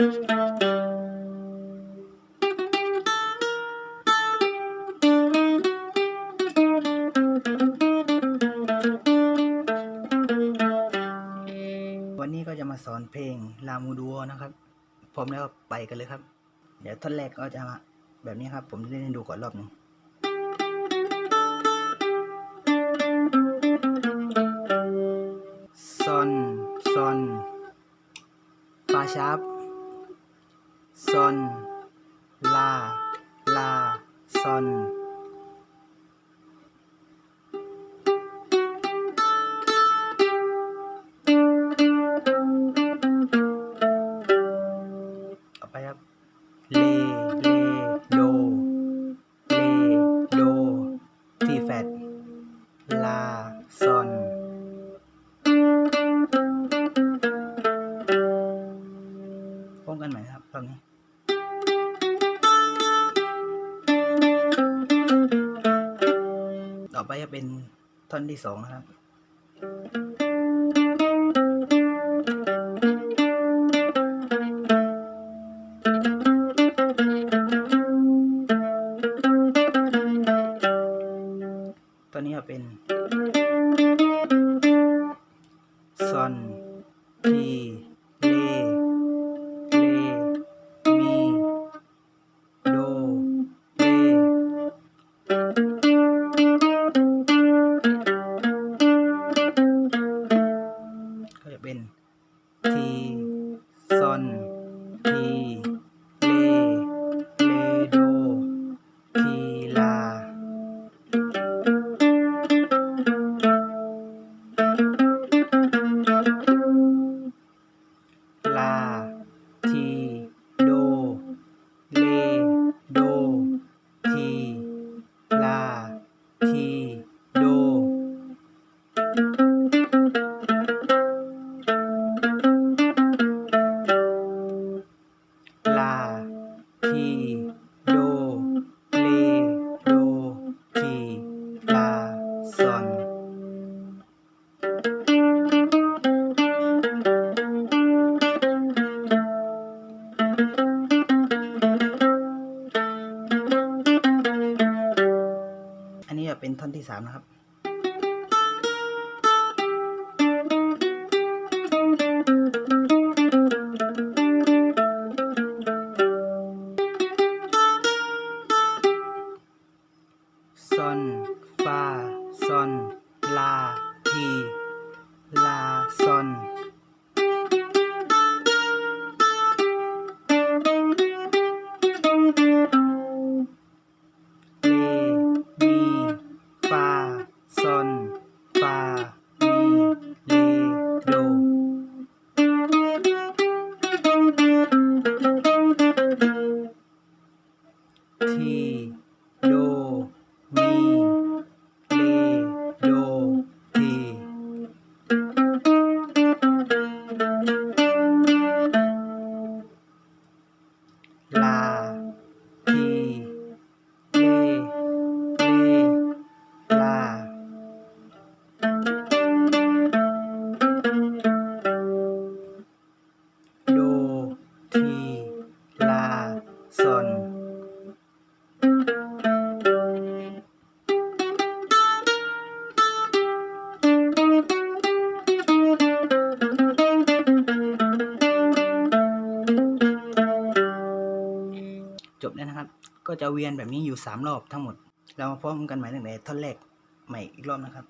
วันนี้ก็จะมาสอนเพลงลามูดัวนะครับ พร้อมแล้วไปกันเลยครับ เดี๋ยวท่อนแรกก็จะมาแบบนี้ครับ ผมเล่นให้ดูก่อนรอบหนึ่งซอนซอนฟาชาร์ป ซ ต่อไปจะเป็นท่อนที่สองนะครับตัวนี้จะเป็นซอนที เป็นท่อนที่สามนะครับ ที จบแล้วนะครับ ก็จะเวียนแบบนี้อยู่สามรอบทั้งหมด เรามาพร้อมกันใหม่ตั้งแต่ท่อนแรกใหม่อีกรอบนะครับ